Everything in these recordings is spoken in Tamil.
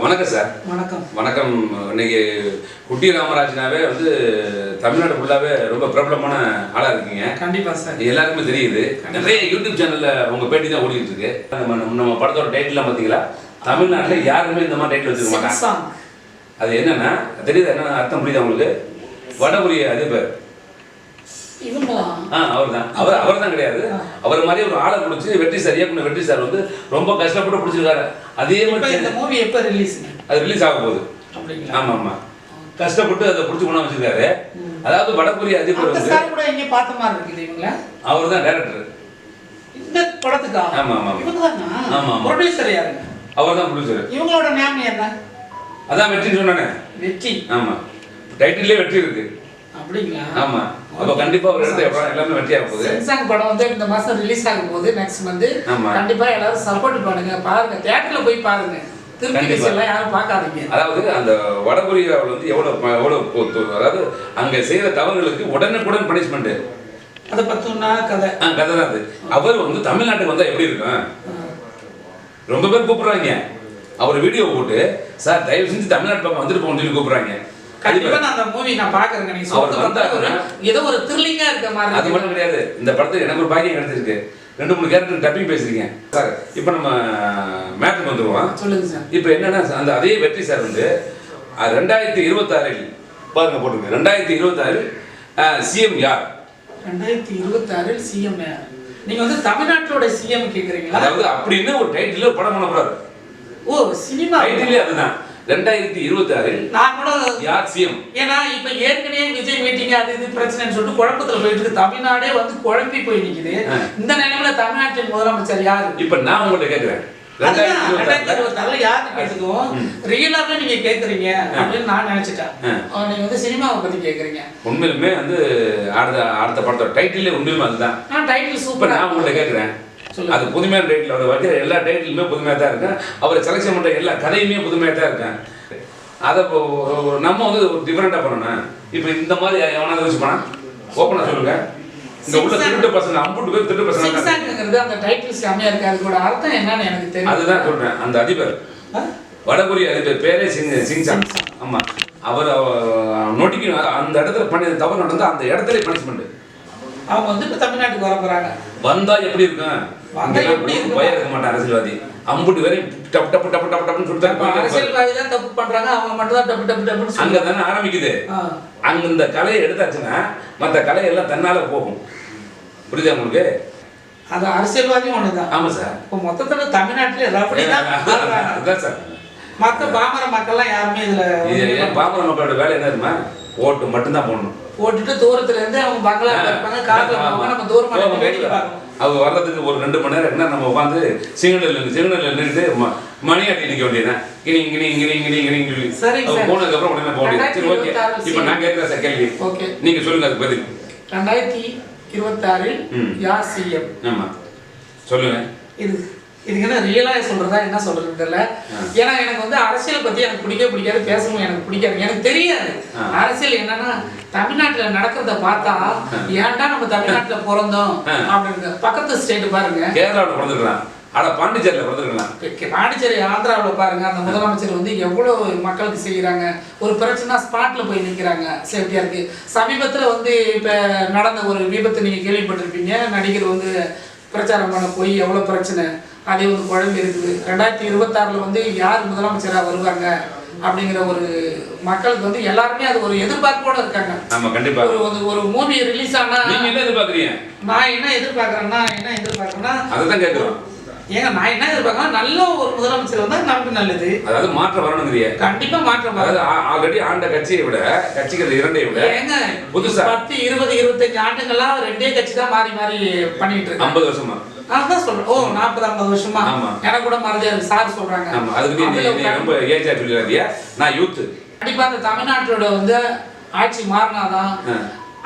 வணக்கம் சார். வணக்கம். வணக்கம். இன்னைக்கு குட்டி ராமராஜனாவே வந்து தமிழ்நாடு ஃபுல்லாவே ரொம்ப பிரபலமான ஆளா இருக்கீங்க. கண்டிப்பா சார். எல்லாருக்குமே தெரியுது. நிறைய யூடியூப் சேனல்ல உங்க பேட்டி தான் ஓடிட்டு இருக்கு. நம்ம நம்ம படத்தோட டைட்டில்லாம் பாத்தீங்களா? தமிழ்நாட்டுல யாருமே இந்த மாதிரி டைட்டில் வச்சுக்க மாட்டாங்க. அது என்னன்னா தெரியுது என்ன அர்த்தம் புரியுதா உங்களுக்கு? வடகொரிய அதிபர். அவர் தான் அவர் அவர் தான் கிடையாது. அவர் மாதிரி ஒரு ஆளை பிடிச்சி வெற்றி சார் இயக்குனர் வெற்றி சார் வந்து ரொம்ப கஷ்டப்பட்டு பிடிச்சிருக்காரு. அதே மாதிரி இந்த மூவி எப்ப ரிலீஸ் அது ரிலீஸ் ஆக போகுது. அப்படிங்களா? ஆமா ஆமா. கஷ்டப்பட்டு அதை பிடிச்சி கொண்டு வச்சிருக்காரு. அதாவது வடகொரிய அதிபர் வந்து கூட எங்க பார்த்த மாதிரி இருக்குது இவங்கள? அவர் தான் டேரக்டர் இந்த படத்துக்கா? ஆமா, ஆமா. ஆமா. ப்ரொடியூசர் யாருங்க அவர் தான் ப்ரொடியூசர் இவங்களோட நேம் என்ன? அதான் வெற்றின்னு சொன்னானே. வெற்றி. ஆமா. டைட்டிலே வெற்றி இருக்கு. அப்படிங்களா? ஆமா. அப்ப கண்டிப்பா ஒரு இடத்துல எப்ப- எல்லாமே வெற்றி ஆக போகுது. சென்சாங் படம் வந்து இந்த மாசம் ரிலீஸ் ஆகும் போது நெக்ஸ்ட் வந்து. கண்டிப்பா எல்லாரும் சப்போர்ட் பண்ணுங்க. பாருங்க. தியேட்டர்ல போய் பாருங்க. அதாவது அந்த வடகொரியாவில் வந்து பொ- தொ- அதாவது அங்க செய்யற தவறுகளுக்கு உடனுக்குடன் பனிஷ்மெண்ட் அதை பத்துனா கதை. கதை தான் அது. அவர் வந்து தமிழ்நாட்டுக்கு வந்தா எப்படி இருக்கும்? ரொம்ப பேர் கூப்பிடுறாங்க. அவர் வீடியோ போட்டு சார் தயவு செஞ்சு தமிழ்நாட்டு பக்கம் வந்துட்டு போகணும்னு சொல்லி கூப்பிடுறாங்க. கண்டிப்பா. நான் அந்த மூவி நான் பாக்குறேங்க நீங்க அவர் சொல்றது வந்து ஏதோ ஒரு த்ரில்லிங்கா இருக்க மாதிரி அது இருக்கு. மட்டும் கிடையாது. இந்த படத்துல எனக்கு ஒரு பாக்கியம் கிடைச்சிருக்கு. ரெண்டு மூணு கேரக்டர் டப்பிங் பேசுறீங்க சார் இப்போ நம்ம மேட்டுக்கு வந்துருவோம். சொல்லுங்க சார். இப்போ என்னன்னா அந்த அதே வெற்றி சார் வந்து ரெண்டாயிரத்தி இருபத்தாறில் பாருங்க போட்டுருக்கு ரெண்டாயிரத்தி இருபத்தாறில் சிஎம் யார்? ரெண்டாயிரத்தி இருபத்தாறில் சிஎம் நீங்க வந்து தமிழ்நாட்டோட சிஎம் கேக்குறீங்களா? அதாவது அப்படின்னு ஒரு டைட்டில் படம் பண்ண போறாரு. Oh cinema. டைட்டிலே அதுதான். ரெண்டாயிரத்தி இருபத்தாறில் நான் கூட யார் சிஎம் ஏன்னா இப்ப ஏற்கனவே விஜய் மீட்டிங் அது இது பிரச்சனைன்னு சொல்லிட்டு குழப்பத்துல போயிட்டு இருக்கு. தமிழ்நாடே வந்து குழப்பி போய் நிக்குது. இந்த நிலைமையில தமிழ்நாட்டின் முதலமைச்சர் யாரு? இப்போ நான் உங்கள்ட்ட கேட்குறேன் நீங்க கேக்குறீங்க அப்படின்னு நான் நினைச்சிட்டேன். நீங்க வந்து சினிமாவை பத்தி கேக்குறீங்க. உண்மையிலுமே வந்து அடுத்த அடுத்த படத்தோட டைட்டிலே உண்மையிலுமே அதுதான். டைட்டில் சூப்பரா நான் உங்கள்ட்ட கேட்குறேன் சொல்லுங்க. அது புதுமையான டைட்டில் அவர் வைக்கிற எல்லா டைட்டிலுமே புதுமையாக தான் இருக்கேன். அவர் செலக்ஷன் பண்ணுற எல்லா கதையுமே புதுமையாக தான் இருக்கேன். அதை இப்போ நம்ம வந்து ஒரு டிஃப்ரெண்ட்டாக பண்ணணும். இப்போ இந்த மாதிரி எவனாவது யூஸ் பண்ணா ஓப்பனாக சொல்லுங்க. இந்த உள்ள திருட்டு பசங்க அம்புட்டு பேர் திருட்டு பசங்க அந்த டைட்டில் செம்மையா இருக்கு அதுக்கோட அர்த்தம் என்னன்னு எனக்கு தெரியும். அதுதான் சொல்றேன். அந்த அதிபர்? வடகொரிய அதிபர் பேரே சிங் சிங்சாங் ஆமா. அவர் நோட்டிக்கு அந்த இடத்துல பண்ணி தவறு நடந்தா அந்த இடத்துல பனிஷ்மெண்ட் அவங்க வந்து இப்ப தமிழ்நாட்டுக்கு வர போறாங்க. வந்தா எப்படி இருக்கும்? இருக்கும்? பயம் இருக்க மாட்டான் அரசியல்வாதி. அம்புட்டு வரையும் டப்பு டப்பு டப்பு டப்பு டப்புன்னு சொல்லிட்டு அரசியல்வாதி தான் தப்பு பண்றாங்க. அவங்க மட்டும் தான் டப்பு டப்பு டப்புன்னு அங்க தானே ஆரம்பிக்குது. அங்க இந்த கலையை எடுத்தாச்சுன்னா மத்த கலையெல்லாம் தன்னால போகும். புரியுதா உங்களுக்கு? அது அரசியல்வாதியும் ஒண்ணுதான். ஆமா சார். இப்போ மொத்தத்துல தமிழ்நாட்டிலே ரபடி தான் சார். மத்த பாமர மக்கள்லாம் யாருமே இதுல பாமர மக்களோட வேலை என்ன தெரியுமா? ஓட்டு மட்டும்தான் போடணும். போட்டுட்டு தூரத்துல இருந்து அவங்க பங்களா இருப்பாங்க போவாங்க நம்ம தூரமா அவங்க வர்றதுக்கு ஒரு ரெண்டு மணி நேரம் என்ன நம்ம உட்காந்து சிக்னல் சிக்னல் நின்றுட்டு மணி அடி நிற்க வேண்டியதுதான். கிணி கிணி கிணி கிணி கிணி சொல்லி. போனதுக்கு அப்புறம் உடனே போக வேண்டியது சரி ஓகே. இப்போ நான் கேட்குறேன் சார் கேள்வி ஓகே. நீங்க சொல்லுங்க அதுக்கு பதில். ரெண்டாயிரத்தி இருபத்தாறில். யார் சிஎம்? ஆமா. சொல்லுங்க. இது இதுக்கு என்ன ரியலா சொல்றதா என்ன சொல்றது தெரியல. ஏன்னா எனக்கு வந்து அரசியல் பத்தி எனக்கு பிடிக்கவே பிடிக்காது பேசவும் எனக்கு பிடிக்காது. எனக்கு தெரியாது. அரசியல் என்னன்னா தமிழ்நாட்டுல நடக்கிறத பார்த்தா ஏன்டா நம்ம தமிழ்நாட்டுல பிறந்தோம். அப்படின்னு பக்கத்து ஸ்டேட் பாருங்க. கேரளாவில் பிறந்திருக்கலாம். ஆனா பாண்டிச்சேரியில் பிறந்திருக்கலாம். பாண்டிச்சேரி ஆந்திராவில் பாருங்க. அந்த முதலமைச்சர் வந்து எவ்வளவு மக்களுக்கு செய்யறாங்க. ஒரு பிரச்சனை ஸ்பாட்ல போய் நிக்கிறாங்க. சேஃப்டியா இருக்கு. சமீபத்துல வந்து இப்ப நடந்த ஒரு விபத்து நீங்க கேள்விப்பட்டிருப்பீங்க. நடிகர் வந்து பிரச்சாரம் பண்ண போய் எவ்வளவு பிரச்சனை. அதே வந்து குழம்பு இருக்குது. ரெண்டாயிரத்தி இருபத்தாறுல வந்து யார் முதலமைச்சரா வருவாங்க அப்படிங்கிற ஒரு மக்களுக்கு வந்து எல்லாருமே அது ஒரு எதிர்பார்ப்போட இருக்காங்க. ஆமா கண்டிப்பா. ஒரு ஒரு- ஒரு மூவி ரிலீஸ் ஆனா நீங்க என்ன எதிர்பார்க்குறீங்க? நான் என்ன எதிர்பார்க்கறேன்னா என்ன எதிர்பார்க்கறேன்னா அதை தான் கேட்குறோம். ஏங்க நான் என்ன எதிர்பார்க்கறேன் நல்ல ஒரு முதலமைச்சர் வந்தா நமக்கு நல்லது. அதாவது மாற்றம் வரணுங்கிறிய. கண்டிப்பா மாற்றம். அதாவது ஆல்ரெடி ஆண்ட கட்சியை விட கட்சிகள் இரண்டை விட ஏங்க புதுசா. பத்து இருபது இருபத்தஞ்சு ஆண்டுகளா ரெண்டே கட்சி தான் மாறி மாறி பண்ணிட்டு இருக்காங்க. ஐம்பது வருஷமா? அதான் சொல்றேன். ஓ நாற்பது ஐம்பது வருஷமா. எனக்கு கூட இருக்கு. சார் சொல்றாங்க. அதுக்கு ரொம்ப ஏஜா சொல்லிடாதியா நான் யூத்து கண்டிப்பா அந்த தமிழ்நாட்டோட வந்து ஆட்சி மாறினாதான்.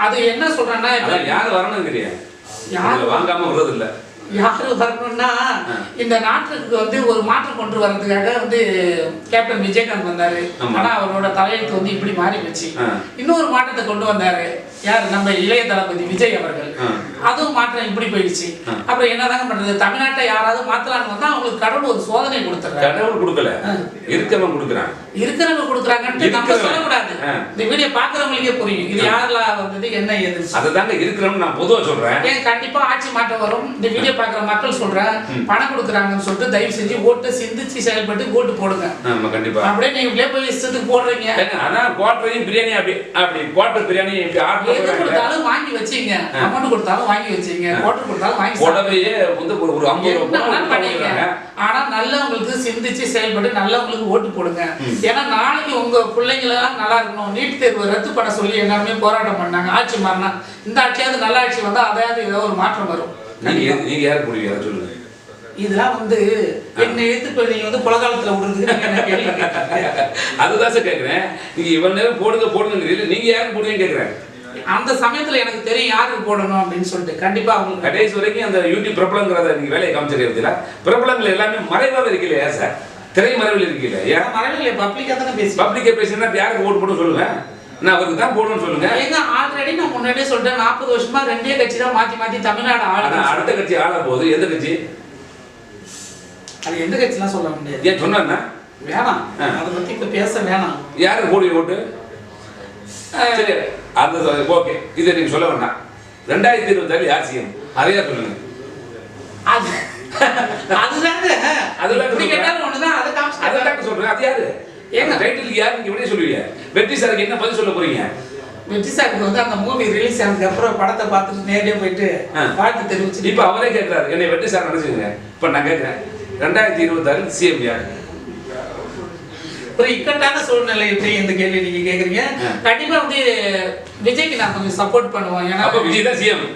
அது என்ன சொல்றேன்னா யார் வரணுங்கிறிய யார் வாங்காம விடுறது இல்ல யாரு வரணும்னா இந்த நாட்டுக்கு வந்து ஒரு மாற்றம் கொண்டு வர்றதுக்காக வந்து கேப்டன் விஜயகாந்த் வந்தாரு. ஆனா அவரோட தலையெழுத்து வந்து இப்படி மாறி போச்சு. இன்னொரு மாற்றத்தை கொண்டு வந்தாரு. யார்? நம்ம இளைய தளபதி விஜய் அவர்கள். அதுவும் மாற்றம் இப்படி போயிடுச்சு. அப்புறம் என்னதாங்க பண்றது? தமிழ்நாட்டை யாராவது மாத்தலாம்னு வந்தா அவங்களுக்கு கடவுள் ஒரு சோதனை கொடுத்துறாரு கடவுள் கொடுக்கல. இருக்கவன் கொடுக்குறான் இருக்கிறவங்க கொடுக்குறாங்கன்ட்டு நம்ம. சொல்லக்கூடாது. இந்த வீடியோ பாக்குறவங்களுக்கே புரியும். இது யாரெல்லாம் வந்தது என்ன ஏது அதை தாங்க இருக்கிறவன் நான் பொதுவா சொல்றேன். ஏன் கண்டிப்பா ஆட்சி மாற்றம் வரும். இந்த வீடியோ பாக்குற மக்கள் சொல்றேன். பணம் கொடுக்குறாங்கன்னு சொல்லிட்டு தயவு செஞ்சு ஓட்டு சிந்திச்சு செயல்பட்டு ஓட்டு போடுங்க. ஆமா கண்டிப்பா. அப்படியே நீங்க போய் இஷ்டத்துக்கு போடுறீங்க. அதான் குவாட்டரையும் பிரியாணி அப்படி அப்படி குவாட்டர் பிரியாணி இப்படி எது கொடுத்தாலும் வாங்கி வச்சீங்க. அமௌண்ட் கொடுத்தாலும் வாங்கி வச்சீங்க. ஓட்டு கொடுத்தாலும் வாங்கி. புடவையே வந்து ஒரு ஒரு ஐம்பது ஆனா நல்லவங்களுக்கு சிந்திச்சு செயல்பட்டு நல்லவங்களுக்கு ஓட்டு போடுங்க. ஏன்னா நாளைக்கு உங்க பிள்ளைங்களாம் நல்லா இருக்கணும். நீட் தேர்வு ரத்து பண்ண சொல்லி எல்லாருமே போராட்டம் பண்ணாங்க. ஆட்சி மாறினா இந்த ஆட்சியாவது நல்ல ஆட்சி வந்தா அதையாவது ஏதோ ஒரு மாற்றம் வரும். நீங்க நீங்க போடுவீங்க சொல்லுங்க. இதெல்லாம் வந்து என்ன எழுத்து நீங்க வந்து குலகாலத்துல விடுறதுக்கு? அதுதான் சார் கேக்குறேன். நீங்க இவ்வளவு நேரம் போடுங்க போடுங்க நீங்க யாருக்கு போடுவீங்க கேக்குறேன். அந்த சமயத்துல எனக்கு தெரியும் யாருக்கு போடணும் அப்படின்னு சொல்லிட்டு. கண்டிப்பா அவங்களுக்கு கடைசி வரைக்கும் அந்த யூடியூப் பிரபலங்கிறத நீங்க வேலையை காமிச்சிருக்கிறதுல பிரபலங்கள் எல்லாமே மறைவாக இருக்கலையா சார் திரை மறைவில் இருக்கல ஏன் மரணில பப்ளிக்கா தானே பேசி பப்ளிக்கே பேசினா யாருக்கு ஓட்டு போட சொல்லுங்க? நான் அவருக்கு தான் போடணும்னு சொல்லுங்க. ஏங்க ஆல்ரெடி நான் முன்னாடியே சொல்லிட்டேன். நாற்பது வருஷமா ரெண்டே கட்சி தான் மாத்தி மாத்தி தமிழ்நாடு ஆளுங்க அடுத்த கட்சி ஆள போகுது. எந்த கட்சி? அது எந்த கட்சிலாம் சொல்ல முடியாது. ஏன் சொன்னா வேணாம். அதை பத்தி இப்ப பேச வேணாம். யாருக்கு போடுவீங்க ஓட்டு சரி அந்த ஓகே. இதை நீங்க சொல்ல வேண்டாம். ரெண்டாயிரத்தி இருபத்தாறு யார் சிஎம்? அதையா சொல்லுங்க. வெற்றி சாருக்கு என்ன பதில் சொல்ல போறீங்க? வெற்றி சாருக்கு வந்து அந்த மூவி ரிலீஸ் ஆனதுக்கு அப்புறம் படத்தை பார்த்துட்டு நேரடியாக போயிட்டு. வாழ்த்து தெரிவிச்சு இப்ப அவரே கேட்கிறாரு என்னை வெற்றி சார் நினைச்சுங்க இப்ப நான் கேட்கிறேன் ரெண்டாயிரத்தி இருபத்தாறு சிஎம் யார்? ஒரு இக்கட்டான சூழ்நிலை எப்படி இந்த கேள்வி நீங்க கேக்குறீங்க. கண்டிப்பா வந்து விஜய்க்கு நான் கொஞ்சம் சப்போர்ட் பண்ணுவோம். ஏன்னா அப்ப விஜய் தான் சிஎம்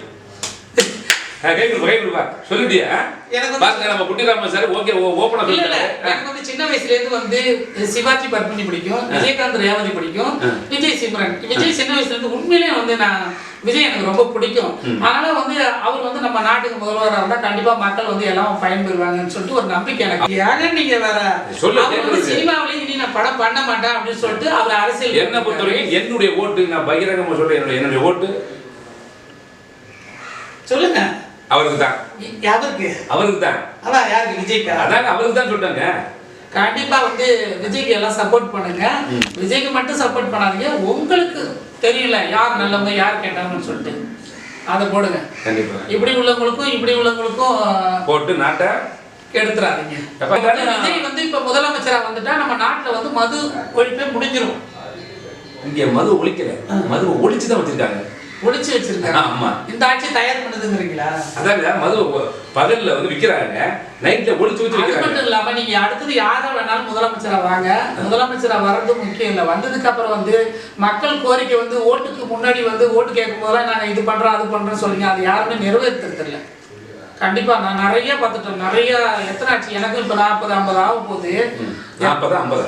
கை கொடுப்பா கை கொடுப்பா சொல்லிட்டியா எனக்கு வந்து- பாருங்க நம்ம குட்டிராமன் சார் ஓகே இல்ல சொல்லிட்டாரு. எனக்கு வந்து சின்ன வயசுல இருந்து வந்து சிவாஜி பத்மினி பிடிக்கும் விஜயகாந்த் ரேவதி பிடிக்கும். விஜய் சிம்ரன். விஜய் சின்ன வயசுல இருந்து உண்மையிலேயே வந்து நான் விஜய் எனக்கு ரொம்ப பிடிக்கும். அதனால வந்து அவர் வந்து நம்ம நாட்டுக்கு முதல்வராக இருந்தா கண்டிப்பா மக்கள் வந்து எல்லாம் பயன்பெறுவாங்கன்னு சொல்லிட்டு ஒரு நம்பிக்கை எனக்கு. ஏங்க நீங்க வேற? சொல்லு, அவர் வந்து கேக்குறது. சினிமாவிலேயே இனி நான் படம் பண்ண மாட்டேன் அப்படின்னு சொல்லிட்டு அவர் அரசியல் என்ன பொறுத்தவரைக்கும் என்னுடைய ஓட்டு நான் பகிரங்கமா சொல்றேன் என்னுடைய என்னுடைய ஓட்டு. சொல்லுங்க. அவருக்கு தான் யாருக்கு? அவருக்கு தான் அதான் யாருக்கு? விஜய்க்கா? அதாங்க அவருக்கு தான் சொல்றாங்க. கண்டிப்பா வந்து விஜய்க்கு எல்லாம் சப்போர்ட் பண்ணுங்க. விஜய்க்கு மட்டும் சப்போர்ட் பண்ணாதீங்க. உங்களுக்கு தெரியல யார் நல்லவங்க யார் கேட்டாங்கன்னு சொல்லிட்டு. அதை போடுங்க. கண்டிப்பா. இப்படி உள்ளவங்களுக்கும் இப்படி உள்ளவங்களுக்கும் போட்டு நாட்டை எடுத்துறாதீங்க விஜய் வந்து இப்ப முதலமைச்சரா வந்துட்டா நம்ம நாட்டுல வந்து மது ஒழிப்பே முடிஞ்சிரும். இங்க மது ஒழிக்கல. மது ஒழிச்சு தான் வச்சிருக்காங்க. ஒழிச்சு வச்சிருக்காங்க. ஆமா. இந்த ஆட்சி தயார் பண்ணுதுங்கிறீங்களா? அதாங்க மது பகல்ல வந்து விக்கிறாங்க நைட்ல ஒழிச்சு வச்சு விக்கிறாங்க மட்டும் இல்லாம நீங்க அடுத்தது யாரா வேணாலும் முதலமைச்சரா வாங்க. முதலமைச்சரா வர்றது முக்கியம் இல்லை. வந்ததுக்கு அப்புறம் வந்து மக்கள் கோரிக்கை வந்து ஓட்டுக்கு முன்னாடி வந்து ஓட்டு கேட்கும் போதெல்லாம் நாங்க இது பண்றோம் அது பண்றோம் சொல்லுங்க அது யாருமே நிறைவேற்றுறது இல்லை கண்டிப்பா நான் நிறைய பார்த்துட்டேன். நிறைய எத்தனை ஆச்சு எனக்கு இப்ப நாற்பது ஐம்பது ஆக போகுது. நாற்பதா ஐம்பதா.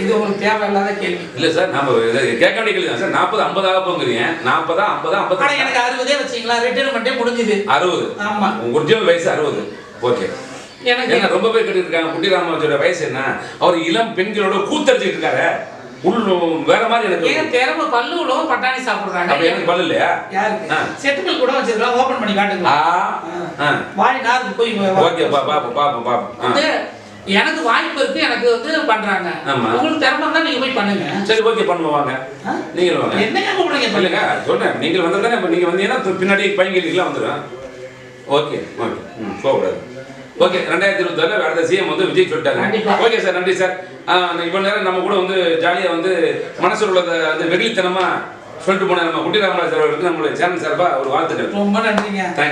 இது உங்களுக்கு தேவையில்லாத கேள்வி. இல்ல சார் நம்ம கேட்க வேண்டிய கேள்வி சார். நாற்பது ஐம்பதாக போங்கிறீங்க நாற்பதா ஐம்பதா ஐம்பது எனக்கு அறுபதே வச்சீங்களா? ரிட்டைர்மெண்ட்டே முடிஞ்சுது. அறுபது. ஆமா. ஒரிஜினல் வயசு அறுபது. ஓகே. எனக்கு ஏன்னா ரொம்ப பேர் கேட்டு இருக்காங்க குட்டிராமச்சோட வயசு என்ன? அவர் இளம் பெண்களோட கூத்தடிச்சிட்டு இருக்காரு உள் வேற மாதிரி எனக்கு ஏன் திறமை பல்லு உள்ளவங்க பட்டாணி அப்ப சாப்பிடுறாங்க எனக்கு பல்லு இல்லையா? யாருக்கு? ஆ. செட்டுகள் கூட வச்சிருக்கலாம் ஓபன் பண்ணி காட்டுங்க வாய் நாருக்கு போய் ஓகே பா பாப்போம் பாப்போம் பாப்போம். எனக்கு வாய்ப்பு இருக்கு எனக்கு வந்து பண்றாங்க. ஆமா. உங்களுக்கு திறமை இருந்தா நீங்க போய் பண்ணுங்க. சரி ஓகே பண்ணுவோம் வாங்க. ஆ? நீங்கள் வாங்க. என்னங்க கூப்பிடுறீங்க? இல்லைங்க சொல்றேன். நீங்கள் வந்தது தானே இப்போ நீங்கள் வந்தீங்கன்னா பின்னாடி பையன்களுக்கெல்லாம் வந்துடும். Okay okay. ம் போகக்கூடாது. ஓகே ரெண்டாயிரத்தி இருபத்தாறு அடுத்த சிஎம் வந்து விஜய் சொல்லிட்டாங்க. ஓகே சார் நன்றி சார். இவ்வளோ நேரம் நம்ம கூட வந்து ஜாலியாக வந்து மனசில் உள்ளதை வந்து வெகுளித்தனமாக சொல்லிட்டு போன நம்ம குட்டி ராமராஜ் அவர்களுக்கு நம்மளுடைய சேனல் சார்பாக ஒரு வாழ்த்துக்கள். ரொம்ப நன்றிங்க. தேங்க்யூ